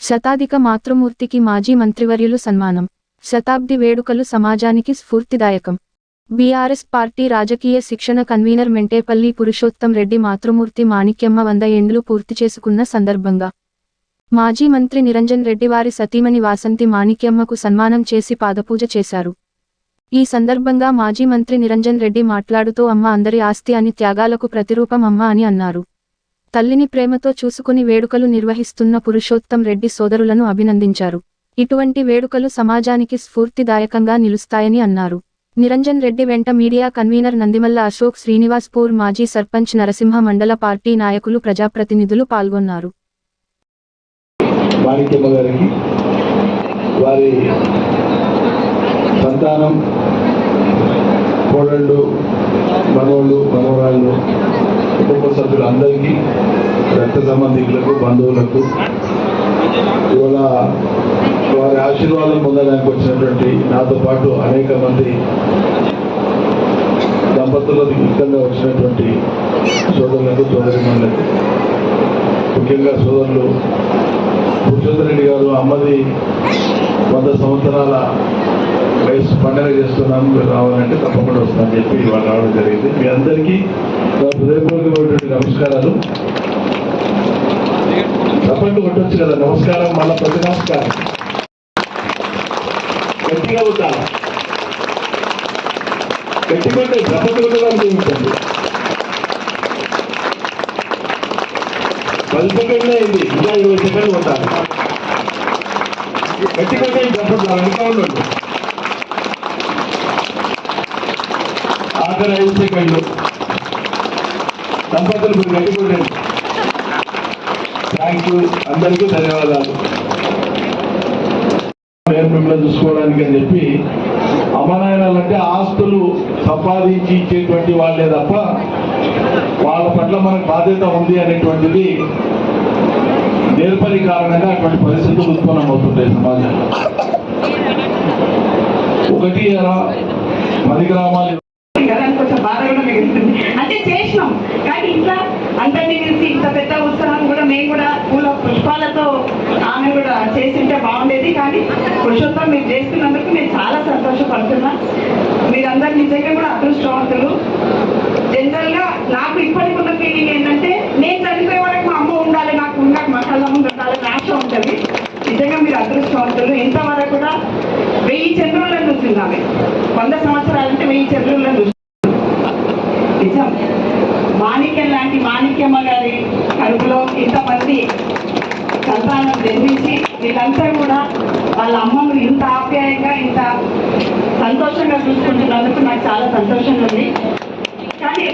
శతాధిక మాతృమూర్తికి మాజీ మంత్రివర్యులు సన్మానం. శతాబ్ది వేడుకలు సమాజానికి స్ఫూర్తిదాయకం. బీఆర్ఎస్ పార్టీ రాజకీయ శిక్షణ కన్వీనర్ మెంటేపల్లి పురుషోత్తం రెడ్డి మాతృమూర్తి మాణిక్యమ్మ వంద ఏండ్లు పూర్తి చేసుకున్న సందర్భంగా మాజీ మంత్రి నిరంజన్ రెడ్డి వారి సతీమణి వాసంతి మాణిక్యమ్మకు సన్మానం చేసి పాదపూజ చేశారు. ఈ సందర్భంగా మాజీ మంత్రి నిరంజన్ రెడ్డి మాట్లాడుతూ అమ్మ అందరి ఆస్తి అని త్యాగాలకు ప్రతిరూపం అమ్మ అని అన్నారు. తల్లిని ప్రేమతో చూసుకుని వేడుకలు నిర్వహిస్తున్న పురుషోత్తం రెడ్డి సోదరులను అభినందించారు. ఇటువంటి వేడుకలు సమాజానికి స్ఫూర్తిదాయకంగా నిలుస్తాయని అన్నారు. నిరంజన్ రెడ్డి వెంట మీడియా కన్వీనర్ నందిమల్ల అశోక్ శ్రీనివాస్పూర్ మాజీ సర్పంచ్ నరసింహ మండల పార్టీ నాయకులు ప్రజాప్రతినిధులు పాల్గొన్నారు. వారి సంతానం కోడళ్ళు మనవరాళ్ళు కుటుంబ సభ్యులందరికీ రక్త సంబంధికులకు బంధువులకు ఇవాళ వారి ఆశీర్వాదం పొందడానికి వచ్చినటువంటి నాతో పాటు అనేక మంది దంపతులకు ఇష్టంగా వచ్చినటువంటి సోదరులకు సోదరిమణులకు ముఖ్యంగా సోదరులు పురుషోత్తర రెడ్డి గారు అమ్మది వంద సంవత్సరాల వయసు పండగ చేస్తున్నాను మీరు రావాలంటే తప్పకుండా వస్తానని చెప్పి ఇవాళ రావడం జరిగింది. మీ అందరికీ నా హృదయపూర్వకమైనటువంటి నమస్కారాలు. తప్పకుండా కొట్టొచ్చు కదా. నమస్కారం మళ్ళీ ప్రతి నమస్కారం గట్టిగా ఉంటాను గట్టిగా ఉంటే చూపించండి కొట్టడానికి ఉంటుంది పది సెకండ్లే అయింది ఇంకా ఇరవై సెకండ్లు ఉంటాను గట్టి కొట్టే ఇంకా ఉండండి ఆఖరి ఐదు సెకండ్లు. దంపతులు మీరు గట్టి థ్యాంక్ యూ అందరికీ ధన్యవాదాలు. నేను మిమ్మల్ని చూసుకోవడానికి అని చెప్పి అమ్మనాయనాలంటే ఆస్తులు సంపాదించి ఇచ్చేటువంటి వాళ్ళే తప్ప వాళ్ళ పట్ల మనకు బాధ్యత ఉంది అనేటువంటిది నేర్పని కారణంగా అటువంటి పరిస్థితులు ఉత్పన్నమవుతుంటాయి సమాజంలో. ఒకటి అలా పది గ్రామాలు కొంచెం బాధ కూడా మిగులుతుంది అంటే చేసినాం. కానీ ఇట్లా అందరినీ కలిసి ఇంత పెద్ద ఉత్సవం కూడా మేము కూడా పూల పుష్పాలతో కూడా చేసింటే బాగుండేది. కానీ పురుషోత్తం మీరు చేస్తున్నందుకు నేను చాలా సంతోషపడుతున్నా. మీరందరూ నిజంగా కూడా అదృష్టవంతులు. జనరల్గా నాకు ఇప్పటికి ఉన్న ఫీలింగ్ ఏంటంటే నేను చనిపోయే వరకు మా అమ్మ ఉండాలి నాకు ఉండాలి మా కళ్ళ ముందు ఆశ ఉంటుంది. నిజంగా మీరు అదృష్టవంతులు. ఇంతవరకు కూడా వెయ్యి చంద్రులను చూస్తున్నామే. వంద సంవత్సరాలంటే వెయ్యి చంద్రులను చూస్తున్నాం. నిజం. మాణిక్యం లాంటి మాణిక్యమ్మ గారి కడుపులో ఇంతమంది సంతానం నిర్మించి వీళ్ళంతా కూడా వాళ్ళ అమ్మను ఇంత ఆప్యాయంగా ఇంత సంతోషంగా చూసుకుంటున్నందుకు నాకు చాలా సంతోషంగా ఉంది. కానీ